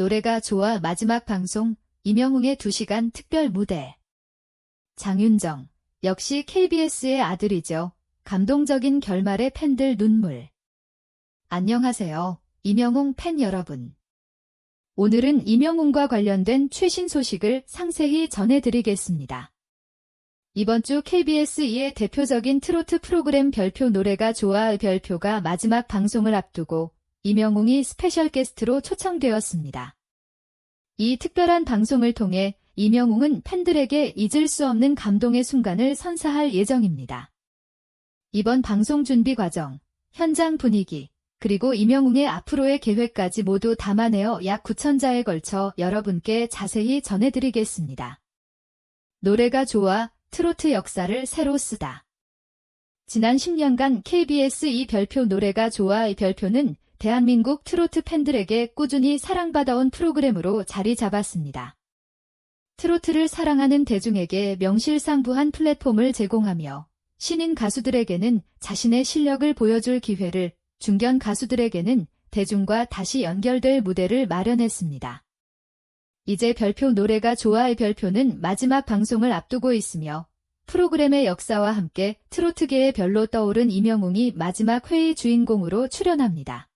노래가 좋아 마지막 방송 이명웅의 2시간 특별 무대. 장윤정, 역시 KBS의 아들이죠. 감동적인 결말의 팬들 눈물. 안녕하세요. 이명웅 팬 여러분. 오늘은 이명웅과 관련된 최신 소식을 상세히 전해드리겠습니다. 이번 주 KBS2의 대표적인 트로트 프로그램 별표 노래가 좋아의 별표가 마지막 방송을 앞두고 이명웅이 스페셜 게스트로 초청되었습니다. 이 특별한 방송을 통해 이명웅은 팬들에게 잊을 수 없는 감동의 순간을 선사할 예정입니다. 이번 방송 준비 과정, 현장 분위기, 그리고 이명웅의 앞으로의 계획까지 모두 담아내어 약 9천자에 걸쳐 여러분께 자세히 전해드리겠습니다. 노래가 좋아 트로트 역사를 새로 쓰다. 지난 10년간 KBS 이 별표 노래가 좋아 이 별표는 대한민국 트로트 팬들에게 꾸준히 사랑받아온 프로그램으로 자리 잡았습니다. 트로트를 사랑하는 대중에게 명실상부한 플랫폼을 제공하며 신인 가수들에게는 자신의 실력을 보여줄 기회를, 중견 가수들에게는 대중과 다시 연결될 무대를 마련했습니다. 이제 별표 노래가 좋아의 별표는 마지막 방송을 앞두고 있으며 프로그램의 역사와 함께 트로트계의 별로 떠오른 이명웅이 마지막 회의 주인공으로 출연합니다.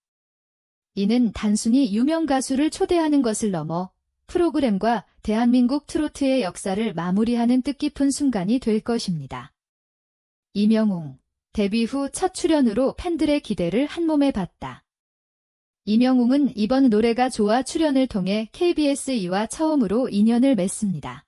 이는 단순히 유명 가수를 초대하는 것을 넘어 프로그램과 대한민국 트로트의 역사를 마무리하는 뜻깊은 순간이 될 것입니다. 이명웅, 데뷔 후 첫 출연으로 팬들의 기대를 한몸에 봤다. 이명웅은 이번 노래가 좋아 출연을 통해 KBS2와 처음으로 인연을 맺습니다.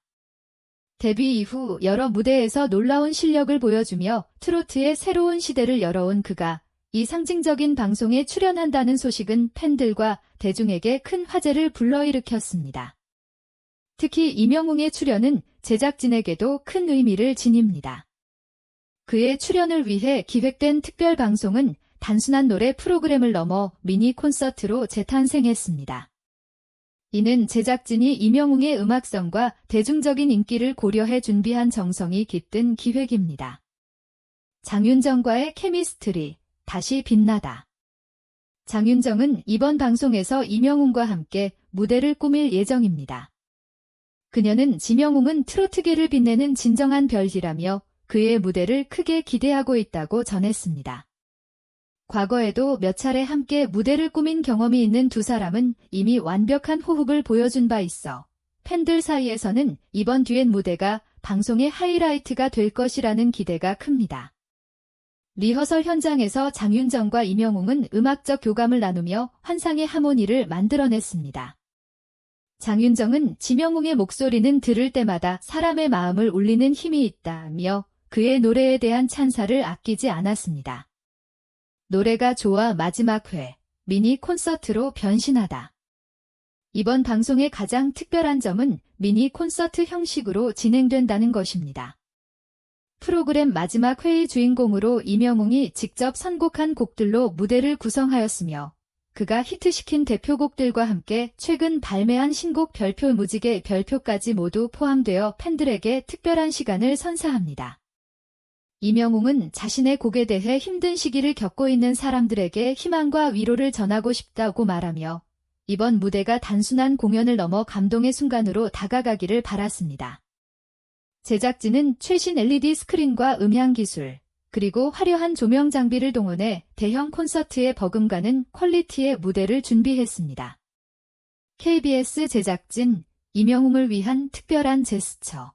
데뷔 이후 여러 무대에서 놀라운 실력을 보여주며 트로트의 새로운 시대를 열어온 그가 이 상징적인 방송에 출연한다는 소식은 팬들과 대중에게 큰 화제를 불러일으켰습니다. 특히 이명웅의 출연은 제작진에게도 큰 의미를 지닙니다. 그의 출연을 위해 기획된 특별 방송은 단순한 노래 프로그램을 넘어 미니 콘서트로 재탄생했습니다. 이는 제작진이 이명웅의 음악성과 대중적인 인기를 고려해 준비한 정성이 깃든 기획입니다. 장윤정과의 케미스트리, 다시 빛나다. 장윤정은 이번 방송에서 이명웅과 함께 무대를 꾸밀 예정입니다. 그녀는 지명웅은 트로트계를 빛내는 진정한 별이라며 그의 무대를 크게 기대하고 있다고 전했습니다. 과거에도 몇 차례 함께 무대를 꾸민 경험이 있는 두 사람은 이미 완벽한 호흡을 보여준 바 있어 팬들 사이에서는 이번 듀엣 무대가 방송의 하이라이트가 될 것이라는 기대가 큽니다. 리허설 현장에서 장윤정과 이명웅은 음악적 교감을 나누며 환상의 하모니를 만들어냈습니다. 장윤정은 지명웅의 목소리는 들을 때마다 사람의 마음을 울리는 힘이 있다며 그의 노래에 대한 찬사를 아끼지 않았습니다. 노래가 좋아 마지막 회, 미니 콘서트로 변신하다. 이번 방송의 가장 특별한 점은 미니 콘서트 형식으로 진행된다는 것입니다. 프로그램 마지막 회의 주인공으로 이명웅이 직접 선곡한 곡들로 무대를 구성하였으며 그가 히트시킨 대표곡들과 함께 최근 발매한 신곡 별표 무지개 별표까지 모두 포함되어 팬들에게 특별한 시간을 선사합니다. 이명웅은 자신의 곡에 대해 힘든 시기를 겪고 있는 사람들에게 희망과 위로를 전하고 싶다고 말하며 이번 무대가 단순한 공연을 넘어 감동의 순간으로 다가가기를 바랐습니다. 제작진은 최신 LED 스크린과 음향 기술, 그리고 화려한 조명 장비를 동원해 대형 콘서트에 버금가는 퀄리티의 무대를 준비했습니다. KBS 제작진 이명웅을 위한 특별한 제스처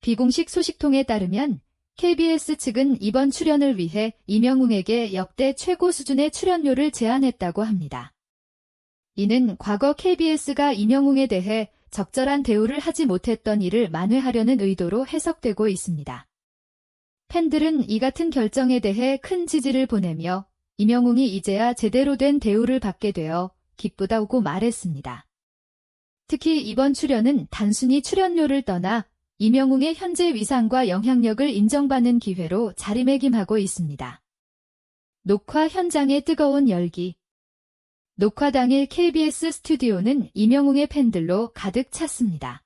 비공식 소식통에 따르면 KBS 측은 이번 출연을 위해 이명웅에게 역대 최고 수준의 출연료를 제안했다고 합니다. 이는 과거 KBS가 이명웅에 대해 적절한 대우를 하지 못했던 일을 만회하려는 의도로 해석되고 있습니다. 팬들은 이 같은 결정에 대해 큰 지지를 보내며 이명웅이 이제야 제대로 된 대우를 받게 되어 기쁘다고 말했습니다. 특히 이번 출연은 단순히 출연료를 떠나 이명웅의 현재 위상과 영향력을 인정받는 기회로 자리매김하고 있습니다. 녹화 현장의 뜨거운 열기 녹화 당일 KBS 스튜디오는 이명웅의 팬들로 가득 찼습니다.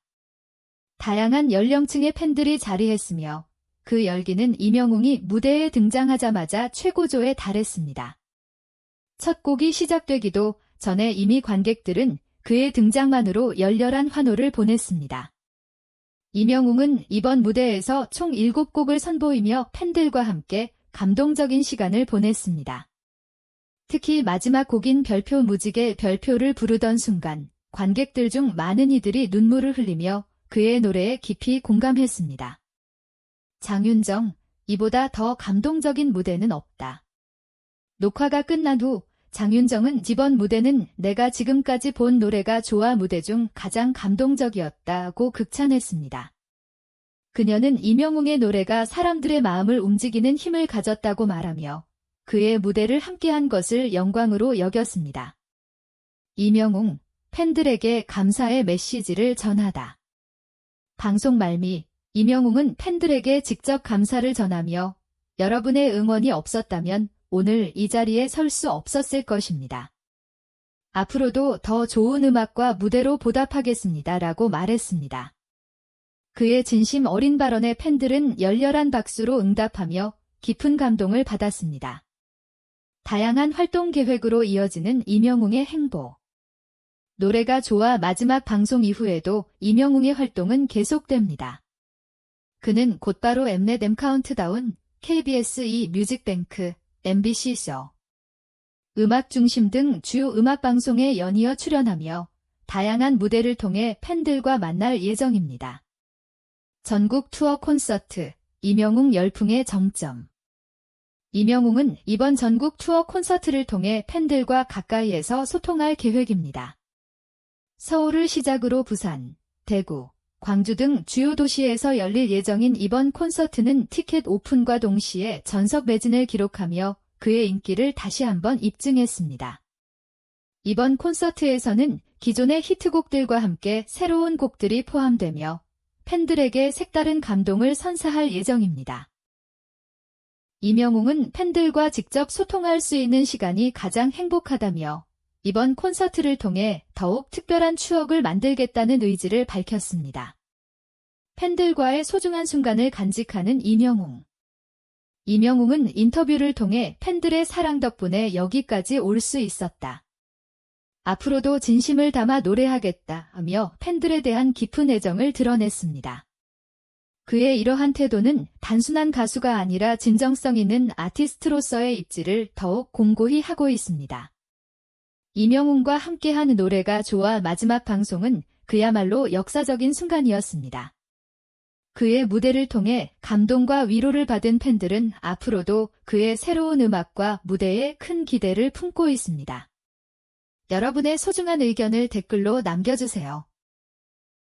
다양한 연령층의 팬들이 자리했으며 그 열기는 이명웅이 무대에 등장하자마자 최고조에 달했습니다. 첫 곡이 시작되기도 전에 이미 관객들은 그의 등장만으로 열렬한 환호를 보냈습니다. 이명웅은 이번 무대에서 총 7곡을 선보이며 팬들과 함께 감동적인 시간을 보냈습니다. 특히 마지막 곡인 별표 무지개 별표를 부르던 순간 관객들 중 많은 이들이 눈물을 흘리며 그의 노래에 깊이 공감했습니다. 장윤정, 이보다 더 감동적인 무대는 없다. 녹화가 끝난 후 장윤정은 이번 무대는 내가 지금까지 본 노래가 좋아 무대 중 가장 감동적이었다고 극찬했습니다. 그녀는 이명웅의 노래가 사람들의 마음을 움직이는 힘을 가졌다고 말하며 그의 무대를 함께한 것을 영광으로 여겼습니다. 이명웅, 팬들에게 감사의 메시지를 전하다. 방송 말미, 이명웅은 팬들에게 직접 감사를 전하며 여러분의 응원이 없었다면 오늘 이 자리에 설 수 없었을 것입니다. 앞으로도 더 좋은 음악과 무대로 보답하겠습니다. 라고 말했습니다. 그의 진심 어린 발언에 팬들은 열렬한 박수로 응답하며 깊은 감동을 받았습니다. 다양한 활동 계획으로 이어지는 이명웅의 행보. 노래가 좋아 마지막 방송 이후에도 이명웅의 활동은 계속됩니다. 그는 곧바로 엠넷 M 카운트다운, KBS 2 뮤직뱅크, MBC 쇼, 음악 중심 등 주요 음악 방송에 연이어 출연하며 다양한 무대를 통해 팬들과 만날 예정입니다. 전국 투어 콘서트, 이명웅 열풍의 정점. 이명웅은 이번 전국 투어 콘서트를 통해 팬들과 가까이에서 소통할 계획입니다. 서울을 시작으로 부산, 대구, 광주 등 주요 도시에서 열릴 예정인 이번 콘서트는 티켓 오픈과 동시에 전석 매진을 기록하며 그의 인기를 다시 한번 입증했습니다. 이번 콘서트에서는 기존의 히트곡들과 함께 새로운 곡들이 포함되며 팬들에게 색다른 감동을 선사할 예정입니다. 이명웅은 팬들과 직접 소통할 수 있는 시간이 가장 행복하다며 이번 콘서트를 통해 더욱 특별한 추억을 만들겠다는 의지를 밝혔습니다. 팬들과의 소중한 순간을 간직하는 이명웅. 이명웅은 인터뷰를 통해 팬들의 사랑 덕분에 여기까지 올 수 있었다. 앞으로도 진심을 담아 노래하겠다 하며 팬들에 대한 깊은 애정을 드러냈습니다. 그의 이러한 태도는 단순한 가수가 아니라 진정성 있는 아티스트로서의 입지를 더욱 공고히 하고 있습니다. 이명웅과 함께한 노래가 좋아 마지막 방송은 그야말로 역사적인 순간이었습니다. 그의 무대를 통해 감동과 위로를 받은 팬들은 앞으로도 그의 새로운 음악과 무대에 큰 기대를 품고 있습니다. 여러분의 소중한 의견을 댓글로 남겨주세요.